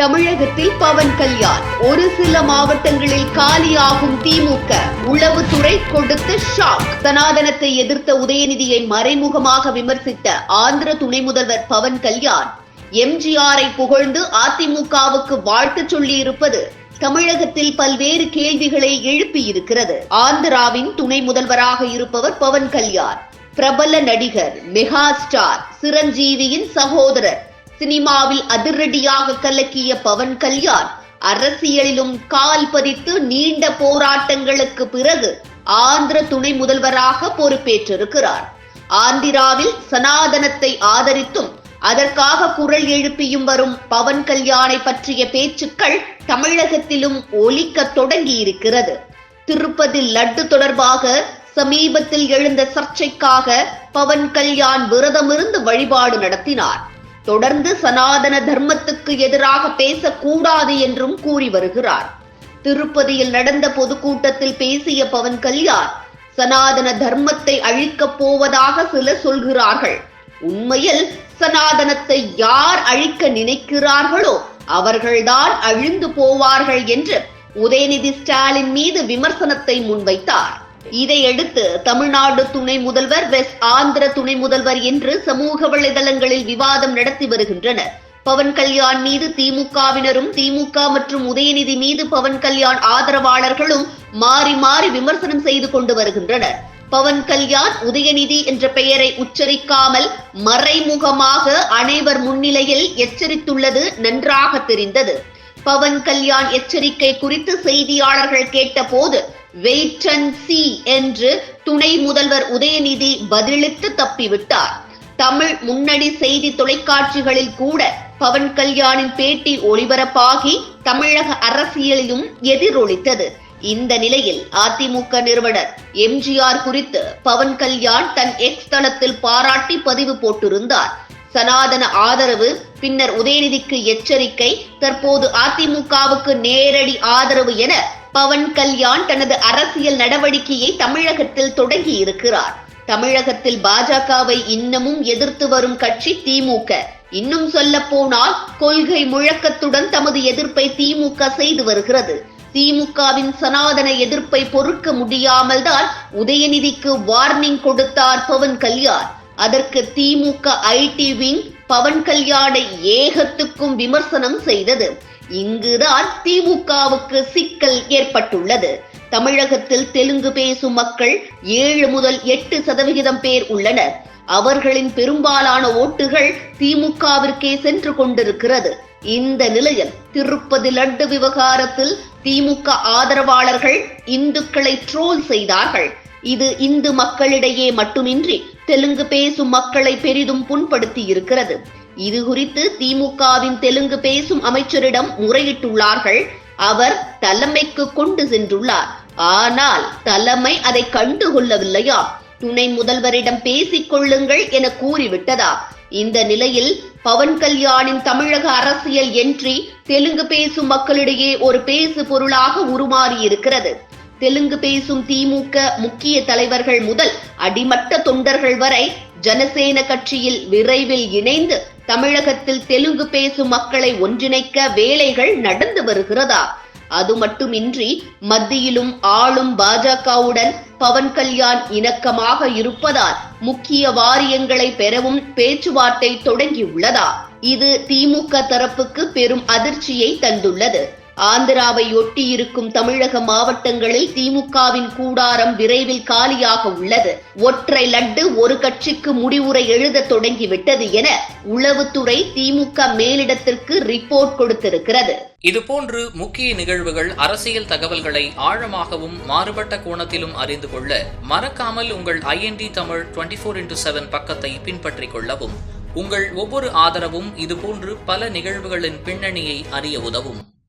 தமிழகத்தில் பவன் கல்யாண். ஒரு சில மாவட்டங்களில் காலியாகும் திமுக. உளவுத்துறை கொடுத்த ஷாக். சனாதனத்தை எதிர்த்த உதயநிதியை மறைமுகமாக விமர்சித்த ஆந்திர துணை முதல்வர் பவன் கல்யாண். எம்ஜிஆரை புகழ்ந்து அதிமுகவுக்கு வாழ்த்து சொல்லியிருப்பது தமிழகத்தில் பல்வேறு கேள்விகளை எழுப்பியிருக்கிறது. ஆந்திராவின் துணை முதல்வராக இருப்பவர் பவன் கல்யாண். பிரபல நடிகர் மெகா ஸ்டார் சிரஞ்சீவியின் சகோதரர் சினிமாவில் அதிரடியாக கலக்கிய பவன் கல்யாண் அரசியலிலும் கால் பதித்து நீண்ட போராட்டங்களுக்கு பிறகு ஆந்திர துணை முதல்வராக பொறுப்பேற்றிருக்கிறார். ஆந்திராவில் சனாதனத்தை ஆதரித்தும் அதற்காக குரல் எழுப்பியும் வரும் பவன் கல்யாணை பற்றிய பேச்சுக்கள் தமிழகத்திலும் ஒலிக்க தொடங்கி இருக்கிறது திருப்பதி லட்டு தொடர்பாக சமீபத்தில் எழுந்த சர்ச்சைக்காக பவன் கல்யாண் விரதமிருந்து வழிபாடு நடத்தினார். தொடர்ந்து சனாதன தர்மத்துக்கு எதிராக பேசக்கூடாது என்றும் கூறி வருகிறார். திருப்பதியில் நடந்த பொதுக்கூட்டத்தில் பேசிய பவன் கல்யாண் சனாதன தர்மத்தை அழிக்கப் போவதாக சிலர் சொல்கிறார்கள். உண்மையில் சனாதனத்தை யார் அழிக்க நினைக்கிறார்களோ அவர்கள்தான் அழிந்து போவார்கள் என்று உதயநிதி ஸ்டாலின் மீது விமர்சனத்தை முன்வைத்தார். இதையடுத்து தமிழ்நாடு துணை முதல்வர் வெஸ்ட் ஆந்திர துணை முதல்வர் என்று சமூக வலைதளங்களில் விவாதம் நடத்தி வருகின்றனர். பவன் கல்யாண் மீது திமுகவினரும் திமுக மற்றும் உதயநிதி மீது பவன் கல்யாண் ஆதரவாளர்களும் மாறி மாறி விமர்சனம் செய்து கொண்டு வருகின்றனர். பவன் கல்யாண் உதயநிதி என்ற பெயரை உச்சரிக்காமல் மறைமுகமாக அனைவர் முன்னிலையில் எச்சரித்துள்ளது நன்றாக தெரிந்தது. பவன் கல்யாண் எச்சரிக்கை குறித்து செய்தியாளர்கள் கேட்டபோது வெயிட் அண்ட் சி என்று துணை முதல்வர் உதயநிதி பதிலளித்து தப்பிவிட்டார். தமிழ் முன்னணி செய்தி தொலைக்காட்சிகளில் கூட பவன் கல்யாணின் பேட்டி ஒளிபரப்பாகி தமிழக அரசியலிலும் எதிரொலித்தது. இந்த நிலையில் அதிமுக நிறுவனர் எம்ஜிஆர் குறித்து பவன் கல்யாண் தன் எக்ஸ் தளத்தில் பாராட்டி பதிவு போட்டிருந்தார். சனாதன ஆதரவு பின்னர் உதயநிதிக்கு எச்சரிக்கை தற்போது அதிமுகவுக்கு நேரடி ஆதரவு என பவன் கல்யாண் தனது அரசியல் நடவடிக்கையை தமிழகத்தில் தொடங்கி இருக்கிறார் தமிழகத்தில் பாஜகவை இன்னமும் எதிர்த்து வரும் கட்சி திமுக. இன்னும் சொல்ல போனால் கொள்கை முழக்கத்துடன் தமது எதிர்ப்பை திமுக செய்து வருகிறது. திமுகவின் சனாதன எதிர்ப்பை பொறுக்க முடியாமல் தான் உதயநிதிக்கு வார்னிங் கொடுத்தார் பவன் கல்யாண். அதற்கு திமுக ஐடி விங் பவன் கல்யாணை ஏகத்துக்கும் விமர்சனம் செய்தது. இங்குதான் திமுகவுக்கு சிக்கல் ஏற்பட்டுள்ளது. தமிழகத்தில் தெலுங்கு பேசும் மக்கள் ஏழு முதல் எட்டு சதவிகிதம் பேர் உள்ளனர். அவர்களின் பெரும்பாலான ஓட்டுகள் திமுகவிற்கே சென்று கொண்டிருக்கிறது. இந்த நிலையில் திருப்பதி லட்டு விவகாரத்தில் திமுக ஆதரவாளர்கள் இந்துக்களை ட்ரோல் செய்தார்கள். இது இந்து மக்களிடையே மட்டுமின்றி தெலுங்கு பேசும் மக்களை பெரிதும் புண்படுத்தி இருக்கிறது இது குறித்து திமுகவின் தெலுங்கு பேசும் அமைச்சரிடம் முறையிட்டுள்ளார்கள். அவர் தலைமைக்கு கொண்டு சென்றுள்ளார். ஆனால் தலைமை அதை கண்டுகொள்ளவில்லையா துணை முதல்வரிடம் பேசிக் கொள்ளுங்கள் என கூறிவிட்டதா? இந்த நிலையில் பவன் கல்யாணின் தமிழக அரசியல் என்றி தெலுங்கு பேசும் மக்களிடையே ஒரு பேசு பொருளாக உருமாறி இருக்கிறது தெலுங்கு பேசும் திமுக முக்கிய தலைவர்கள் முதல் அடிமட்ட தொண்டர்கள் வரை ஜனசேன கட்சியில் விரைவில் இணைந்து தமிழகத்தில் தெலுங்கு பேசும் மக்களை ஒன்றிணைக்க வேலைகள் நடந்து வருகிறதா? அது மட்டுமின்றி மத்தியிலும் ஆளும் பாஜகவுடன் பவன் கல்யாண் இணக்கமாக இருப்பதால் முக்கிய வாரியங்களை பெறவும் பேச்சுவார்த்தை தொடங்கியுள்ளதா? இது திமுக தரப்புக்கு பெரும் அதிர்ச்சியை தந்துள்ளது. ஆந்திராவை ஒட்டியிருக்கும் தமிழக மாவட்டங்களில் திமுகவின் கூடாரம் விரைவில் காலியாக உள்ளது. ஒற்றை லட்டு ஒரு கட்சிக்கு முடிவுரை எழுத தொடங்கிவிட்டது என உளவுத்துறை திமுக மேலிடத்திற்கு ரிப்போர்ட் கொடுத்திருக்கிறது. இதுபோன்று முக்கிய நிகழ்வுகள் அரசியல் தகவல்களை ஆழமாகவும் மாறுபட்ட கோணத்திலும் அறிந்து கொள்ள மறக்காமல் உங்கள் IND Tamil twenty four into seven பக்கத்தை பின்பற்றிக் கொள்ளவும். உங்கள் ஒவ்வொரு ஆதரவும் இதுபோன்று பல நிகழ்வுகளின் பின்னணியை அறிய உதவும்.